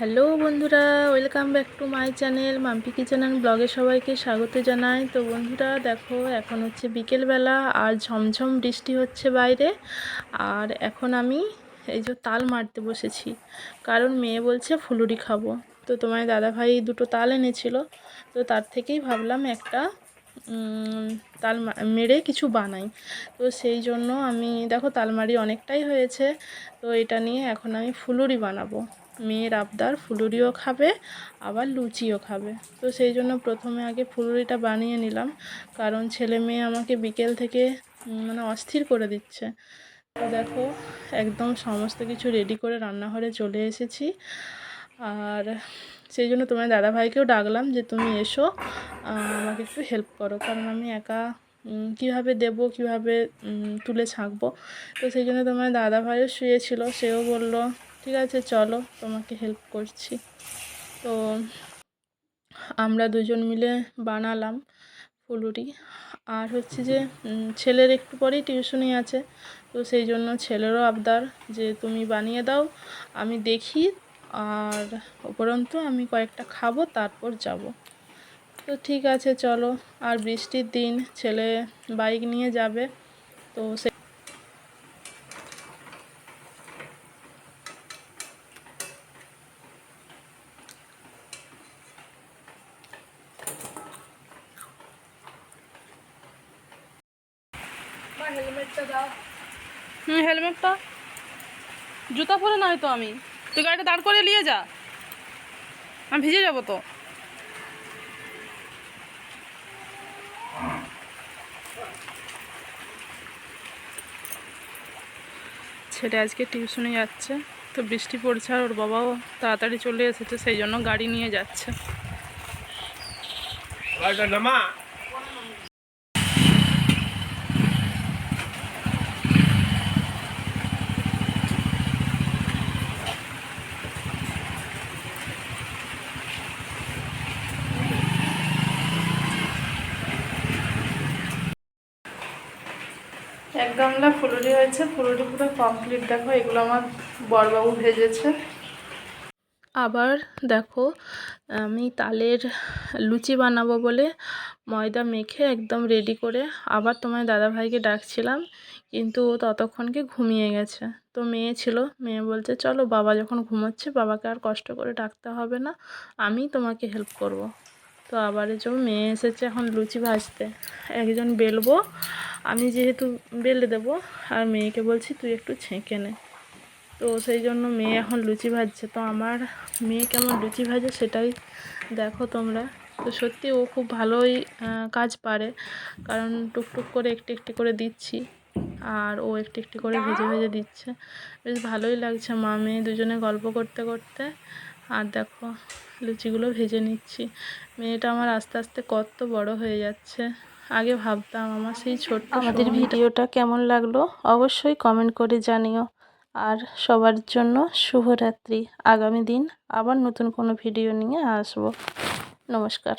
Hello বন্ধুরা, welcome back to my channel Mampi kitchen and ব্লগে সবাইকে স্বাগত জানাই। তো বন্ধুরা, দেখো, এখন হচ্ছে বিকেলবেলা আর ঝমঝম বৃষ্টি হচ্ছে বাইরে। আর এখন আমি এই যে তাল মারতে বসেছি, কারণ মেয়ে বলছে ফুলুরি খাব। তো তোমার দাদাভাই দুটো তাল এনেছিল, তো তার থেকেই ভাবলাম একটা তাল মেরে কিছু বানাই। তো সেই জন্য আমি, দেখো, তালমারি অনেকটাই হয়েছে, তো এটা নিয়ে এখন আমি ফুলুরি বানাবো। মেয়ের আবদার, ফুলুরিও খাবে, আবার লুচিও খাবে। তো সেই জন্য প্রথমে আগে ফুলুরিটা বানিয়ে নিলাম, কারণ ছেলে মেয়ে আমাকে বিকেল থেকে মানে অস্থির করে দিচ্ছে। তো দেখো, একদম সমস্ত কিছু রেডি করে রান্নাঘরে চলে এসেছি। আর সেই জন্য তোমার দাদাভাইকেও ডাকলাম যে, তুমি এসো আমাকে একটু হেল্প করো। কারণ আমি একা কীভাবে দেবো, কীভাবে তুলে ছাঁকবো? তো সেই জন্য তোমার দাদাভাইও শুয়েছিল, সেও বলল ঠিক আছে, চলো, তোমাকে হেল্প করছি। তো আমরা দুজন মিলে বানালাম ফুলুরি। আর হচ্ছে যে ছেলের একটু পরেই টিউশনি আছে, তো সেই জন্য ছেলেরও আবদার যে, তুমি বানিয়ে দাও, আমি দেখি, আর উপরন্তু আমি কয়েকটা খাব, তারপর যাব। তো ঠিক আছে, চলো, আর বৃষ্টির দিন ছেলে বাইক নিয়ে যাবে, তো সে হুম হেলমেটটা? জুতা পরে নয় তো আমি। তুই গাড়িটা দাঁড় করে নিয়ে যা। আমি ভিজে যাব তো। ছেলে আজকে টিউশনে যাচ্ছে। তো বৃষ্টি পড়ছে আর ওর বাবাও তাড়াতাড়ি চলে এসেছে সেই জন্য গাড়ি নিয়ে যাচ্ছে। এক গামলা ফুলুরি হয়েছে, ফুলুরি পুরো কমপ্লিট দেখো, এগুলো আমার বড়বাবু ভেজেছে। আবার দেখো, আমি তালের লুচি বানাবো বলে ময়দা মেখে একদম রেডি করে আবার তোমার দাদাভাইকে ডাকছিলাম, কিন্তু ও ততক্ষণকে ঘুমিয়ে গেছে। তো মেয়ে ছিল, মেয়ে বলছে, চলো বাবা যখন ঘুমোচ্ছে, বাবাকে আর কষ্ট করে ডাকতে হবে না, আমি তোমাকে হেল্প করব। তো আবার যে মেয়ে এসেছে এখন লুচি ভাজতে। একজন বেলবো, আমি যেহেতু বেলে দেবো, আর মেয়েকে বলছি তুই একটু ছেঁকে নে। তো সেই জন্য মেয়ে এখন লুচি ভাজছে। তো আমার মেয়ে কেমন লুচি ভাজে সেটাই দেখো তোমরা। তো সত্যি ও খুব ভালোই কাজ পারে। কারণ টুকটুক করে একটু একটু করে দিচ্ছি, আর ও একটু একটু করে ভেজে ভেজে দিচ্ছে। বেশ ভালোই লাগছে মা মেয়ে দুজনে গল্প করতে করতে। আর দেখো লুচিগুলো ভেজে নিচ্ছি। মেয়েটা আমার আস্তে আস্তে কত বড় হয়ে যাচ্ছে। আগে ভাবতাম আমার সেই ছোট্ট আমাদের ভিডিওটা কেমন লাগল অবশ্যই কমেন্ট করে জানিও। আর সবার জন্য শুভরাত্রি। আগামী দিন আবার নতুন কোনো ভিডিও নিয়ে আসব। নমস্কার।